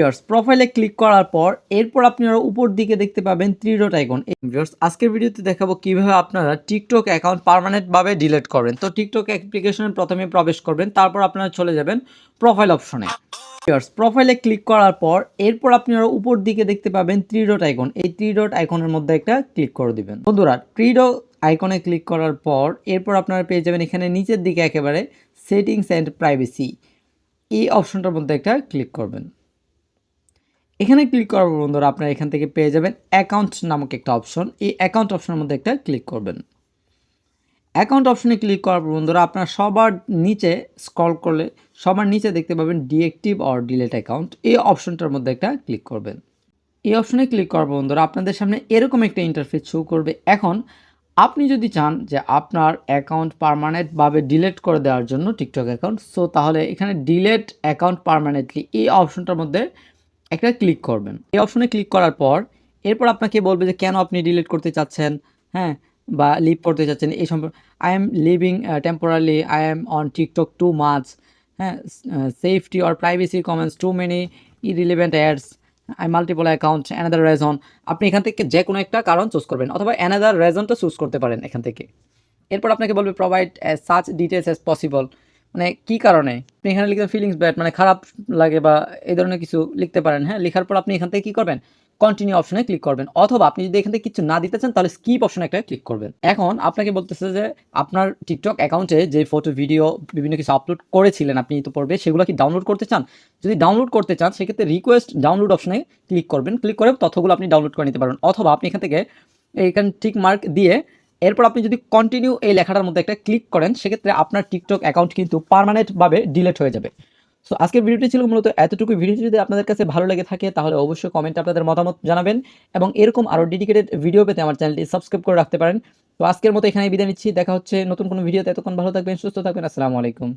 Viewers প্রোফাইলে click করার পর এরপর আপনারা উপর দিকে দেখতে পাবেন থ্রি ডট আইকন। ভিউয়ার্স আজকের ভিডিওতে দেখাবো কীভাবে আপনারা টিকটক অ্যাকাউন্ট পার্মানেন্টভাবে ডিলিট করবেন তো টিকটক অ্যাপ্লিকেশনে প্রথমে প্রবেশ করবেন, তারপর আপনারা চলে যাবেন প্রোফাইল অপশনে ভিউয়ার্স প্রোফাইলে ক্লিক করার পর এরপর আপনারা উপর দিকে দেখতে পাবেন থ্রি ডট আইকন। এই থ্রি ডট আইকনের মধ্যে একটা ক্লিক করে দিবেন। বন্ধুরা থ্রি ডট আইকনে ক্লিক করার পর এরপর আপনারা পেয়ে যাবেন এখানে নিচের দিকে একেবারে সেটিংস অ্যান্ড প্রাইভেসি এই অপশনটার মধ্যে একটা ক্লিক করবেন। এখানে ক্লিক করার পর বন্ধুরা আপনারা এখান থেকে পেয়ে যাবেন অ্যাকাউন্ট নামক একটা অপশন এই অ্যাকাউন্ট অপশনের মধ্যে একটা ক্লিক করবেন। অ্যাকাউন্ট অপশনে ক্লিক করার পর বন্ধুরা আপনার সবার নিচে স্ক্রল করলে সবার নিচে দেখতে পাবেন ডিএক্টিভ অর ডিলেট অ্যাকাউন্ট এই অপশনটার মধ্যে একটা ক্লিক করবেন। এই অপশনে ক্লিক করার পর বন্ধুরা আপনাদের সামনে এরকম একটা ইন্টারফেস শো করবে। এখন আপনি যদি চান যে আপনার অ্যাকাউন্ট পারমানেন্টভাবে ডিলেট করে দেওয়ার জন্য টিকটক অ্যাকাউন্ট সো তাহলে এখানে ডিলেট অ্যাকাউন্ট পারমানেন্টলি এই অপশনটার মধ্যে একটা ক্লিক করবেন। এই অপশনে ক্লিক করার পর, এরপর আপনাকে বলবে যে, কেন আপনি ডিলিট করতে চাচ্ছেন? হ্যাঁ? বা লিভ করতে চাচ্ছেন? এই সম্পর্কে I am living temporarily I am on TikTok too much হ্যাঁ? Safety or privacy comments too many irrelevant ads I multiple account another reason আপনি এখান থেকে যে কোনো একটা কারণ চুজ করবেন, অথবা অ্যানাদার রেজনটা চুজ করতে পারেন এখান থেকে। এরপর আপনাকে বলবে provide such details as possible মানে কী কারণে? আপনি এখানে লিখতে ফিলিংস ব্যাড মানে খারাপ লাগে বা এই ধরনের কিছু লিখতে পারেন হ্যাঁ? লেখার পর আপনি এখান থেকে কী করবেন? কন্টিনিউ অপশনে ক্লিক করবেন। অথবা আপনি যদি এখান থেকে কিছু না দিতে চান, তাহলে স্কিপ অপশনে একটা ক্লিক করবেন। এখন আপনাকে বলতেছে যে, আপনার টিকটক অ্যাকাউন্টে যে ফটো ভিডিও বিভিন্ন কিছু আপলোড করেছিলেন আপনি তো পড়বে সেগুলো কি ডাউনলোড করতে চান? যদি ডাউনলোড করতে চান, সেক্ষেত্রে রিকোয়েস্ট ডাউনলোড অপশনে ক্লিক করবেন। ক্লিক করে তথ্যগুলো আপনি ডাউনলোড করে নিতে পারবেন। অথবা আপনি এখান থেকে এইখানে ঠিক মার্ক দিয়ে এরপর আপনি যদি কন্টিনিউ এই লেখাটার মধ্যে একটা ক্লিক করেন, সেক্ষেত্রে আপনার টিকটক অ্যাকাউন্ট কিন্তু পারমানেন্টভাবে ডিলেট হয়ে যাবে। সো আজকের ভিডিওটি ছিল মূলত এতটুকু। ভিডিওটি যদি আপনাদের কাছে ভালো লেগে থাকে, তাহলে অবশ্যই কমেন্টে আপনাদের মতামত জানাবেন এবং এরকম আরও ডেডিকেটেড ভিডিও পেতে আমার চ্যানেলটি সাবস্ক্রাইব করে রাখতে পারেন। তো আজকের মতো এখানে বিদায় নিচ্ছি। দেখা হচ্ছে নতুন কোনো ভিডিওতে এতক্ষণ ভালো থাকবেন, সুস্থ থাকবেন। আসসালামু আলাইকুম।